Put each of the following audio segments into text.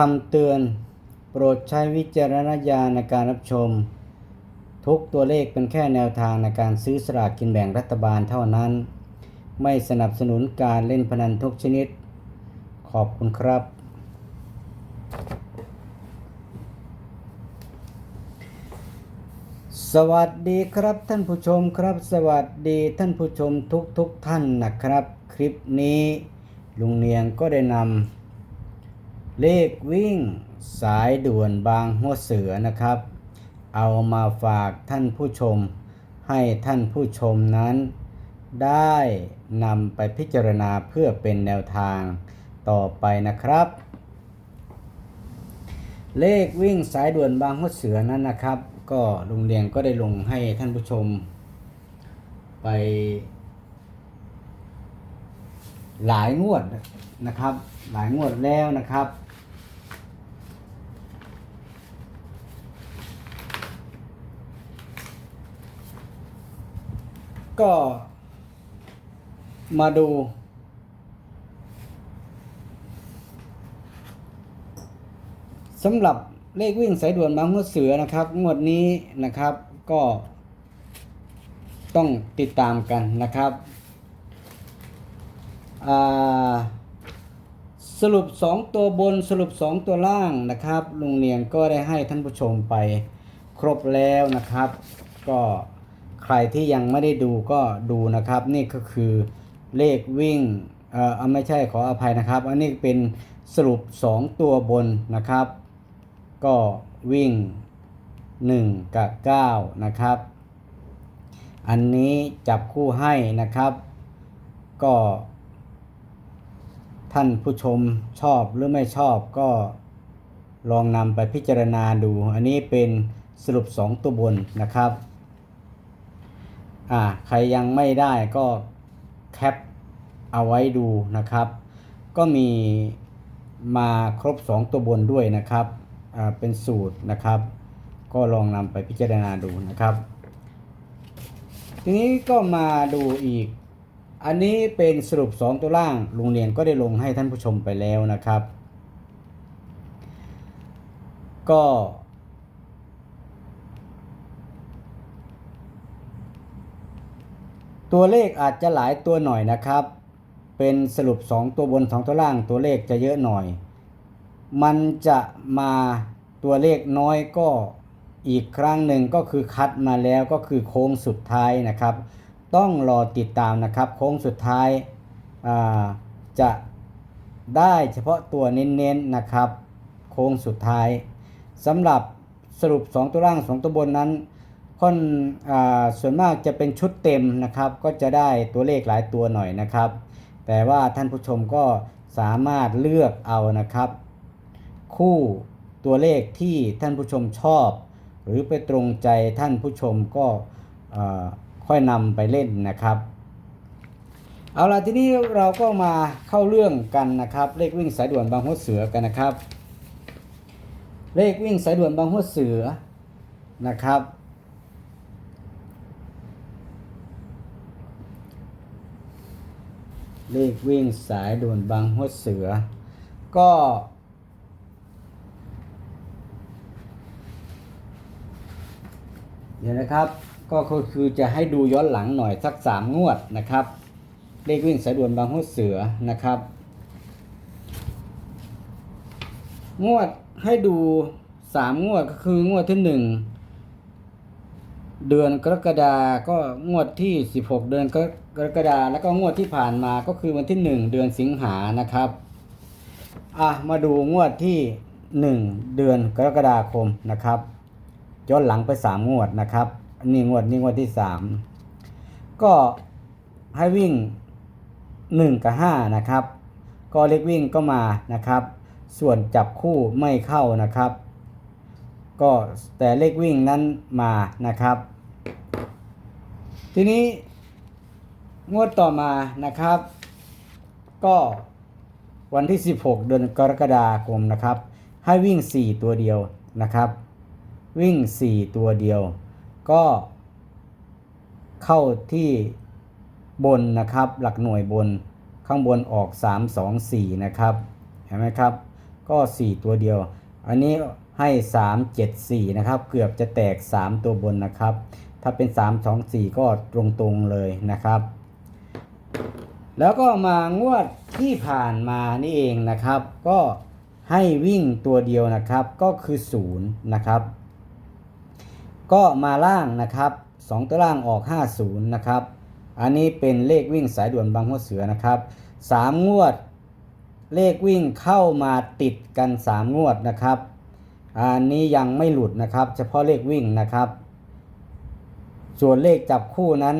คำเตือน โปรดใช้วิจารณญาณในการรับชม ทุกตัวเลขเป็นแค่แนวทางในการซื้อสลากกินแบ่งรัฐบาลเท่านั้น ไม่สนับสนุนการเล่นพนันทุกชนิด ขอบคุณครับ สวัสดีครับท่านผู้ชมครับ สวัสดีท่านผู้ชมทุกทุกท่านนะครับ คลิปนี้ลุงเนียงก็ได้นำ เลขวิ่งสายด่วนบางหัวเสือนะครับ เอามาฝากท่านผู้ชม ให้ท่านผู้ชมนั้น ได้นำไปพิจารณาเพื่อเป็นแนวทางต่อไปนะครับ เลขวิ่งสายด่วนบางหัวเสือนั้นนะครับ ก็ลุงเรียงก็ได้ลงให้ท่านผู้ชม ไป หลายงวดนะครับ หลายงวดแล้วนะครับ ก็มาดู สำหรับเลขวิ่งสายด่วนบางหัวเสือนะครับ งวดนี้นะครับก็ต้องติดตามกันนะครับ สรุป 2 ตัวบนสรุป 2 ตัวล่างนะครับลุงเนียงก็ได้ให้ท่านผู้ชมไปครบแล้วนะครับ ก็ ใครที่ยังไม่ได้ดูก็ดูนะครับ นี่ก็คือเลขวิ่งเอ่อไม่ใช่ขออภัยนะครับ อันนี้เป็นสรุป 2 ตัวบนนะครับ ก็วิ่ง 1 กับ 9 นะครับ อันนี้จับคู่ให้นะครับ ก็ ท่านผู้ชมชอบหรือไม่ชอบก็ลองนำไปพิจารณาดู อันนี้เป็นสรุป 2 ตัวบนนะครับ อ่าใครยังไม่ได้ก็แคปเอาไว้ดูนะครับ ก็มีมาครบ 2 ตัวบนด้วยนะครับอ่าเป็นสูตรนะครับ ก็ลองนำไปพิจารณาดูนะครับ ทีนี้ก็มาดูอีก อันนี้เป็นสรุป 2 ตัวล่างลุงเรียนก็ได้ลงให้ท่านผู้ชมไปแล้วนะครับ ก็ ตัวเลขอาจจะหลายตัวหน่อยนะครับ เป็นสรุป 2 ตัวบน 2 ตัวล่าง ตัวเลขจะเยอะหน่อย มันจะมาตัวเลขน้อยก็อีกครั้งหนึ่งก็คือคัดมาแล้วก็คือโค้งสุดท้ายนะครับ ต้องรอติดตามนะครับ โค้งสุดท้ายาจะได้เฉพาะตัวเน้นๆนะครับ โค้งสุดท้ายสำหรับสรุป 2 ตัวล่าง 2 ตัวบนนั้น ค่อนอส่วนมากจะเป็นชุดเต็มนะครับ ก็จะได้ตัวเลขหลายตัวหน่อยนะครับ แต่ว่าท่านผู้ชมก็สามารถเลือกเอานะครับ คู่ตัวเลขที่ท่านผู้ชมชอบ หรือไปตรงใจท่านผู้ชมก็ค่อยนำไปเล่นนะครับเอาล่ะทีนี้เราก็มาเข้าเรื่องกันนะครับ เลขวิ่งสายด่วนบางหัวเสือกันนะครับ เลขวิ่งสายด่วนบางหัวเสือนะครับ เลขวิ่งสายด่วนบางหัวเสือ ก็ เดี๋ยวนะครับก็คือจะให้ดูย้อนหลังหน่อยสักสามงวดนะครับ เลขวิ่งสายด่วนบางหัวเสือนะครับ งวดให้ดูสามงวดก็คืองวดที่หนึ่ง เดือนกรกฎาก็งวดที่ 16 เดือนกรกฎาแล้วก็งวดที่ผ่านมาก็คือวันที่ 1 เดือนสิงหานะครับอะมาดูงวดที่ 1 เดือนกรกฎาคมนะครับย้อนหลังไป 3 งวดนะครับนนี้งวดนี้งวดที่ 3 ก็ให้วิ่ง 1 กับ 5 นะครับ ก็เล็กวิ่งก็มานะครับ ส่วนจับคู่ไม่เข้านะครับ ก็แต่เลขวิ่งนั้นมานะครับ ทีนี้งวดต่อมานะครับ ก็วันที่ 16 เดือนกรกฎาคมนะครับ ให้วิ่ง 4 ตัวเดียวนะครับ วิ่ง 4 ตัวเดียว ก็เข้าที่บนนะครับ หลักหน่วยบนข้างบนออก 3 2 4 นะครับ เห็นไหมครับ ก็ 4 ตัวเดียว อันนี้ ให้ 3 7 4 นะครับ เกือบจะแตก 3 ตัวบนนะครับ ถ้าเป็น 3 2 4 ก็ตรงๆเลยนะครับ แล้วก็มางวดที่ผ่านมานี่เองนะครับ ก็ให้วิ่งตัวเดียวนะครับ ก็คือ0นะครับ ก็มาล่างนะครับ 2 ตัวล่างออก 50 นะครับ อันนี้เป็นเลขวิ่งสายด่วนบางหัวเสือนะครับ 3 งวด เลขวิ่งเข้ามาติดกัน 3 งวดนะครับ อันนี้ยังไม่หลุดนะครับ เฉพาะเลขวิ่งนะครับ ส่วนเลขจับคู่นั้น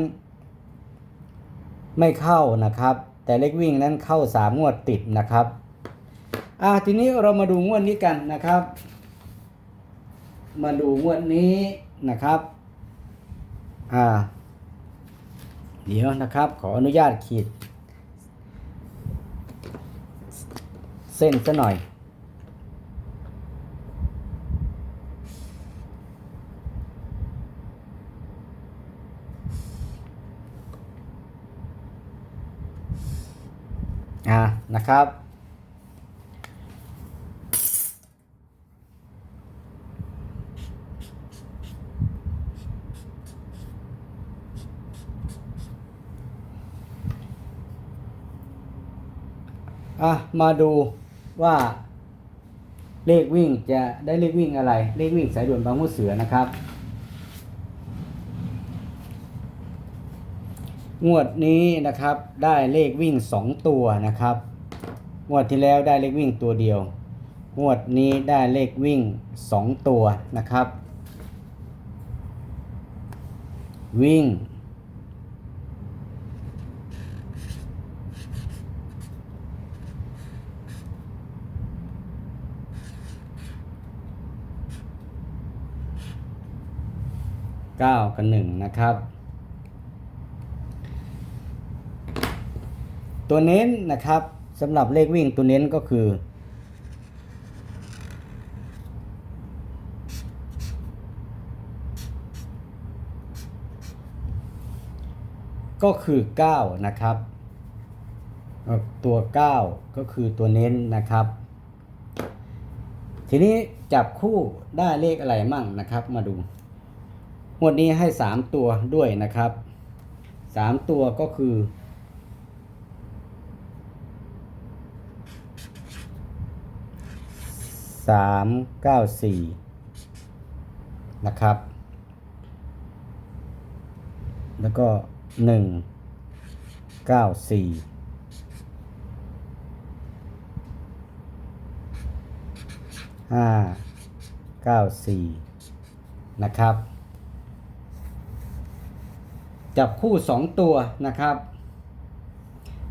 ไม่เข้านะครับ แต่เลขวิ่งนั้นเข้า3งวดติดนะครับอ่าทีนี้เรามาดูงวดนี้กันนะครับ มาดูงวดนี้นะครับอ่าเดี๋ยวนะครับ ขออนุญาตขีด เส้นซะหน่อย อ่า นะครับ อะ มาดูว่าเลขวิ่งจะได้เลขวิ่งอะไร เลขวิ่งสายด่วนบางมุเสือนะครับ งวดนี้นะครับได้เลขวิ่ง 2 ตัวนะครับ งวดที่แล้วได้เลขวิ่งตัวเดียว งวดนี้ได้เลขวิ่ง 2 ตัวนะครับ วิ่ง 9 กับ 1 นะครับ ตัวเน้นนะครับ สำหรับเลขวิ่งตัวเน้นก็คือก็คือ 9 นะครับ ตัว 9 ก็คือตัวเน้นนะครับ ทีนี้จับคู่ได้เลขอะไรมั่งนะครับ มาดูงวดนี้ให้ 3 ตัวด้วยนะครับ 3 ตัวก็คือ สามเก้าสี่นะครับ แล้วก็หนึ่งเก้าสี่ห้าเก้าสี่นะครับ จับคู่สองตัวนะครับ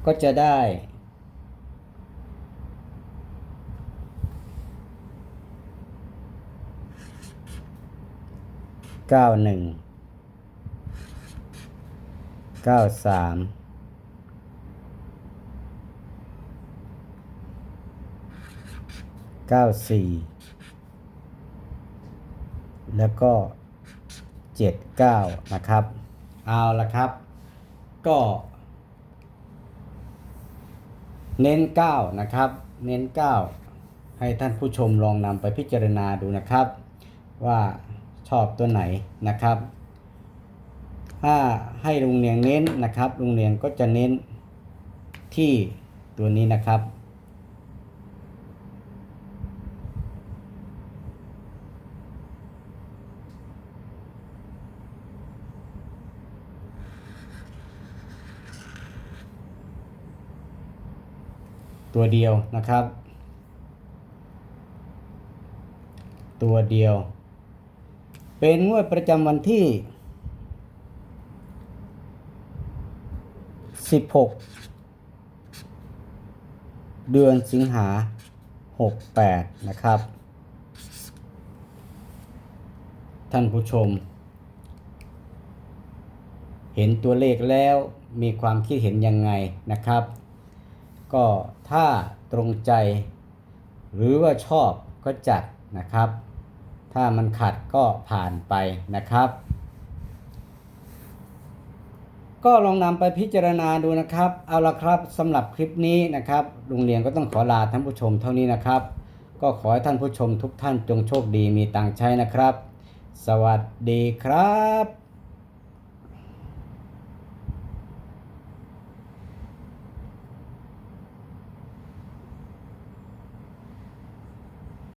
ก็จะได้ เก้าหนึ่งเก้าสามเก้าสี่แล้วก็เจ็ดเก้านะครับ เอาละครับ ก็ เน้นเก้านะครับ เน้นเก้าให้ท่านผู้ชมลองนำไปพิจารณาดูนะครับ ว่า ชอบตัวไหนนะครับถ้าให้ลุงเนียงเน้นนะครับลุงเนียงก็จะเน้นที่ตัวนี้นะครับ ตัวเดียวนะครับ ตัวเดียว เป็นงวดประจำวันที่ 16 เดือนสิงหา 68 นะครับ ท่านผู้ชม เห็นตัวเลขแล้วมีความคิดเห็นยังไงนะครับ ก็ถ้าตรงใจ หรือว่าชอบก็จัดนะครับ ถ้ามันขัดก็ผ่านไปนะครับ ก็ลองนำไปพิจารณาดูนะครับ เอาละครับสำหรับคลิปนี้นะครับลุงเรียนก็ต้องขอลาท่านผู้ชมเท่านี้นะครับ ก็ขอให้ท่านผู้ชมทุกท่านจงโชคดีมีตังค์ใช้นะครับ สวัสดีครับ